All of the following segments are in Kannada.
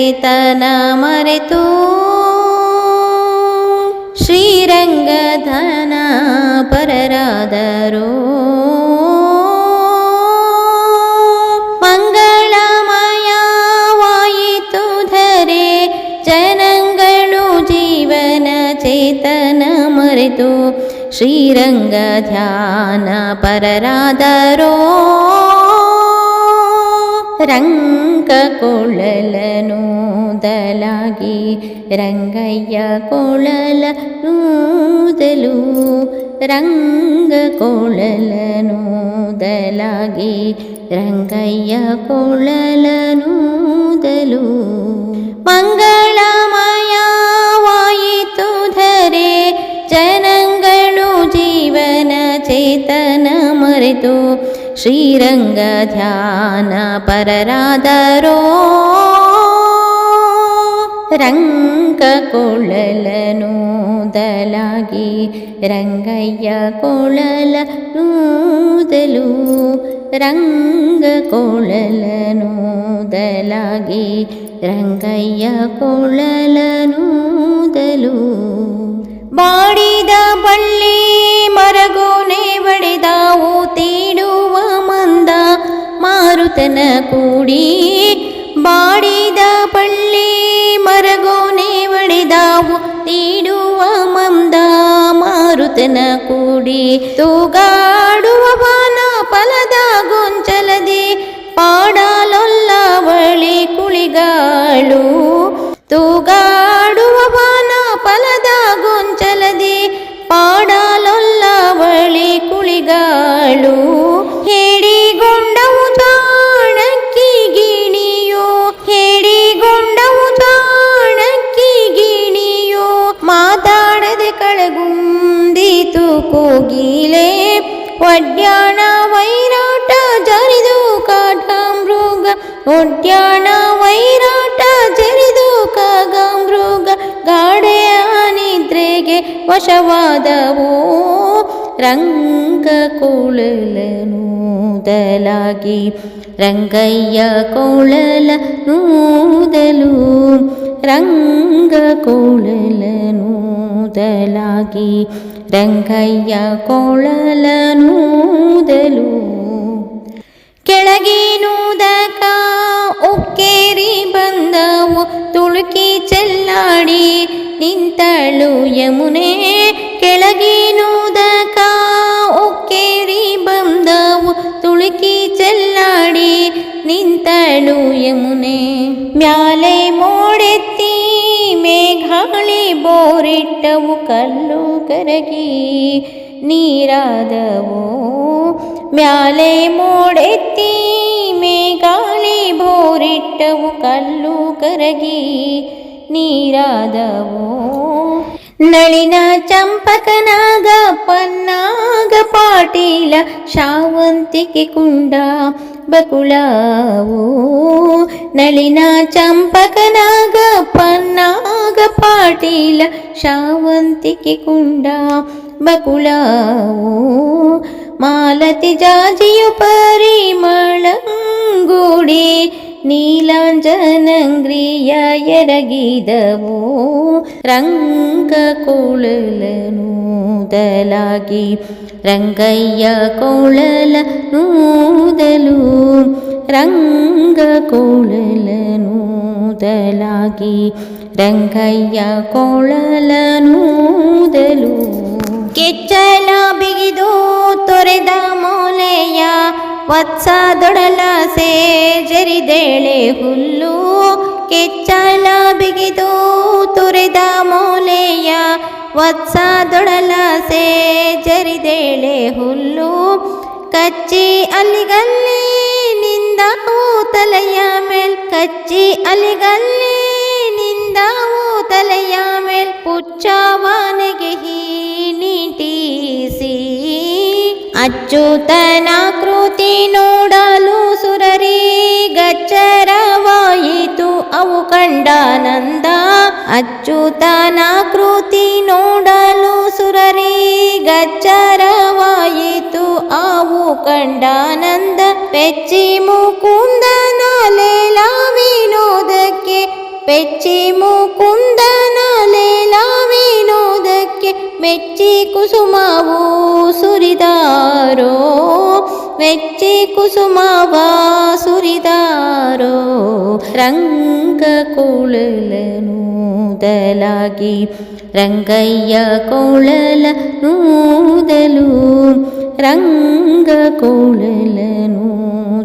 चेतन मरेतु श्रीरङ्गधन परादरो मङ्गलमया वायितु धरे चरङ्गणुजीवनचेतन मरेतु श्रीरङ्गध्यानपरादरो ಧ್ಯಾನ ಪರರಾದರೋ ರಂಗ ಕೊಳಲನೂದಲಾಗಿ ರಂಗಯ್ಯ ಕೊಳಲ ನೂದಲು ರಂಗ ಕೊಳಲನೂದಲಾಗಿ ರಂಗಯ್ಯ ಕೊಳಲ ನೂದಲು ಮಂಗಳಮಯವಾಯಿತು ಧರೆ ಜನಗಳು ಜೀವನ ಚೇತನ ಮರೆತು ಶ್ರೀರಂಗ ಧ್ಯಾನ ಪರರಾದರೋ ರಂಗ ಕೊಳಲನೂದಲಾಗಿ ರಂಗಯ್ಯ ಕೊಳಲ ನೂದಲು ರಂಗ ಕೊಳಲನೂದಲಾಗಿ ರಂಗಯ್ಯ ಕೊಳಲ ನೂದಲು ಬಾಡಿದ ಬಳ್ಳಿ ಮಾರುತನ ಕೂಡಿ ಬಾಡಿದ ಪಳ್ಳಿ ಮರಗೋನೆ ಬಡಿದಾವು ತೀಡುವ ಮಂದ ಮಾರುತನ ಕೂಡಿ, ತೂಗಾಡುವ ಬಾನ ಫಲದ ಗೊಂಚಲದೆ ಪಾಡಲೊಲ್ಲವಳಿ ಕುಳಿಗಾಳು, ತೂಗಾಡುವ ಬಾನ ಫಲದ ಗೊಂಚಲದೆ ಪಾಡಲೊಲ್ಲವಳಿ ಕುಳಿಗಾಳು. ಕಳಗುಂದಿತು ಕೋಗಿಲೆ. ಒಡ್ಯಾಣ ವೈರಾಟ ಜರಿದು ಕಾಟ ಮೃಗ ಒಡ್ಯಾಣ ವೈರಾಟ ಜರಿದು ಕಾಗ ಮೃಗ ಗಾಡೆಯ ನಿದ್ರೆಗೆ ವಶವಾದವು. ರಂಗ ನೂದಲಾಗಿ ರಂಗಯ್ಯ ಕೊಳಲ ನೂದಲು. ರಂಗ ಕೋಳಲ ನೂದಲಾಗಿ ರಂಗಯ್ಯ ಕೊಳಲನೂದಲು ನೂದಲು. ಕೆಳಗಿನುದಕ ಉಕ್ಕೇರಿ ಬಂದವು ತುಳುಕಿ ಚೆಲ್ಲಾಡಿ ನಿಂತಳು ಯಮುನೆ. ಕೆಳಗಿನುದಕ ಬೋರಿಟ್ಟವು ಕಲ್ಲು ಕರಗಿ, ನೀರಾದವು ಮ್ಯಾಲೆ ಮೋಡೆತ್ತಿ ಮೇಘಾಳಿ ಭೋರಿಟ್ಟವು ಕಲ್ಲು ಕರಗಿ, ನೀರಾದವು ನಳಿನ ಚಂಪಕನಾಗ, ಪನ್ನಾಗ ಪಾಟೀಲ, ಶಾವಂತಿಕೆ ಕುಂಡ ಬಕುಳವು ನಳಿನ ಚಂಪಕನಾಗ, ಪನ್ನಾಗ ಪಾಟೀಲ ಶಾವಂತಿಕೆ ಕುಂಡ ಬಕುಳವು ಮಾಲತಿ ಜಾಜಿಯು ಪರಿಮಳಂಗೂಡಿ ನೀಲಾಂಜನಂಗ್ರಿಯ ಎರಗಿದವು ರಂಗ ನೂದಲಾಗಿ ರಂಗಯ್ಯ ಕೋಳಲ ನೂದಲು ರಂಗ ಕೋಳಲ ನೂದಲಾಗಿ ರಂಗಯ್ಯ ಕೋಳಲ ನೂದಲು ಕೆಚ್ಚಲ ಬಿಗಿದು ತೊರೆದ ಮೂಲೆಯ ವತ್ಸದೊಡಲ ಸೇಜರಿದೇಳೆ ಹುಲ್ಲು ಕೆಚ್ಚಲ ಬಿಗಿದು ತುರಿದ ಮೂಲೆಯ ವತ್ಸದೊಡಲ ಸೇಜರಿದೇಳೆ ಹುಲ್ಲು ಕಚ್ಚಿ ಅಲ್ಲಿಗಲ್ಲಿ ನಿಂದಾವು ತಲೆಯ ಮೇಲ್ ಕಚ್ಚಿ ಅಲಿಗಲ್ಲಿ ನಿಂದಾವು ತಲೆಯ ಮೇಲ್ ಪುಚ್ಚವನೆಗೆ ನೀಟಿಸಿ. ಅಚ್ಚುತನ ಕೃತಿ ನೋಡಲು ಸುರರಿ ಗಚ್ಚರವಾಯಿತು ಅವು ಕಂಡಾನಂದ ಅಚ್ಚುತನ ಕೃತಿ ನೋಡಲು ಸುರರಿ ಗಚ್ಚರವಾಯಿತು ಅವು ಕಂಡಾನಂದ ಪೆಚ್ಚಿ ಮುಕುಂದನ ಲೇಲ ವಿನೋದಕ್ಕೆ ಪೆಚ್ಚಿ ಮುಕುಂದನ ಲೇಲಾ ವಿನೋದಕ್ಕೆ ಮೆಚ್ಚಿ ಕುಸುಮವು ಸುರಿದಾರೋ ಮೆಚ್ಚಿ ಕುಸುಮವ ಸುರಿದಾರೋ ರಂಗ ನೂದಲಾಗಿ ರಂಗಯ್ಯ ಕೋಳಲ ನೂದಲು ರಂಗ ಕೋಳಲ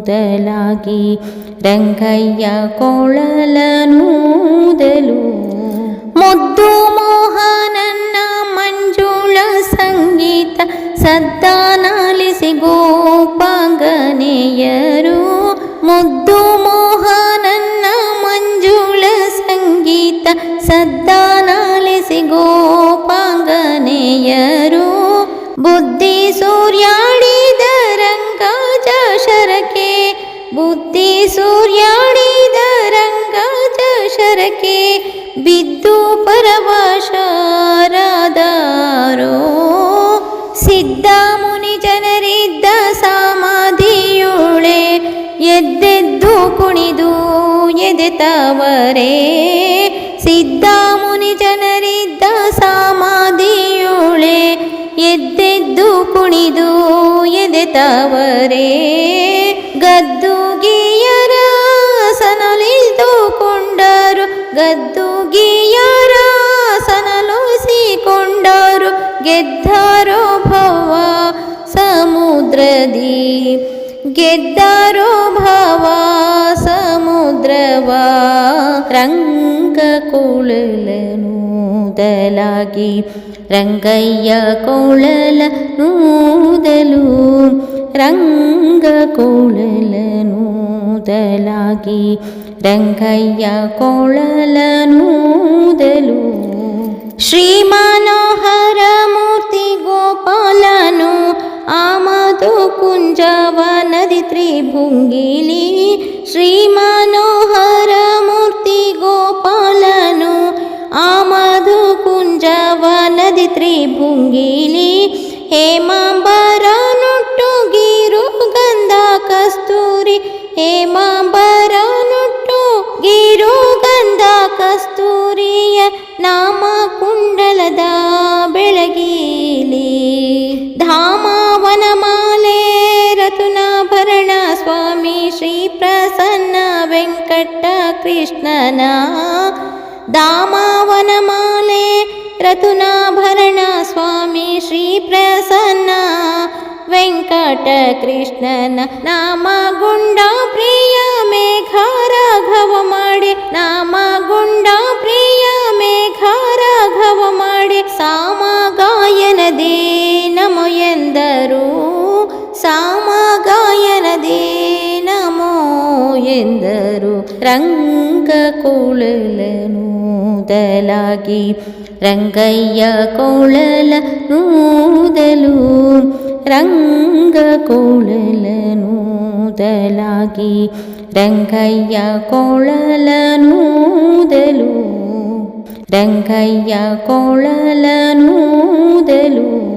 ನೂದಲಾಗಿ ರಂಗಯ್ಯ ಕೊಳಲನೂದಲು ಮುದ್ದು ಮೋಹನನ್ನ ಮಂಜುಳ ಸಂಗೀತ ಸದ್ದಾನಾಲಿಸಿ ಗೋಪಾಂಗನೆಯರು. ಮುದ್ದು ಸೂರ್ಯಾಡಿದ ರಂಗಾಜ ಶರಕೆ ಬಿದ್ದು ಪರವಶರಾದಾರೋ. ಸಿದ್ಧ ಮುನಿ ಜನರಿದ್ದ ಸಮಾಧಿಯುಳೆ ಎದ್ದೆದ್ದು ಕುಣಿದು ಎದೆತವರೇ. ಸಿದ್ಧ ಮುನಿ ಜನರಿದ್ದ ಸಮಾಧಿಯುಳೆ ಎದ್ದೆದ್ದು ಕುಣಿದು ಎದೆತವರೇ. ಗದ್ದುಗಿಯರ ಗದ್ದುಗಿಯರ ಸನಲುಸಿಕೊಂಡರು ಗೆದ್ದಾರೋ ಭವ ಸಮುದ್ರದಿ ಗೆದ್ದಾರೋ ಭವ ಸಮುದ್ರವ ರಂಗ ನೂದಲಾಗಿ ರಂಗಯ್ಯ ಕೋಳಲ ನೂದಲು ರಂಗ ಕೋಳಲ ನೂದಲಾಗಿ ರಂಗಯ್ಯ ಕೊಳಲನೂದಲು ಶ್ರೀ ಮನೋಹರ ಮೂರ್ತಿ ಗೋಪಾಲನು ಆಮದು ಕುಂಜವ ನದಿ ತ್ರಿಭುಂಗಿಲಿ ಶ್ರೀ ಮನೋಹರ ಮೂರ್ತಿ ಗೋಪಾಲನು ಆಮದು ಕುಂಜವ ನದಿ ತ್ರಿಭುಂಗಿಲಿ ಹೇಮಾಂಬರ ನುಟ್ಟು ಗೀರು ಗಂಧ ಕಸ್ತೂರಿ दामा दामावनमाले माले स्वामी श्रीप्रसन्ना वेङ्कटकृष्णन नाम गुण्डा प्रिय मेघ राघव माडे नामा ಎಂದರು ರಂಗ ನೂದಲಾಗಿ ರಂಗಯ್ಯ ಕೊಳಲ ನೂದಲು ರಂಗ ನೂದಲಾಗಿ ರಂಗಯ್ಯ ಕೋಳಲ ನೂದಲು ರಂಗಯ್ಯ ಕೋಳಲ ನೂದಲು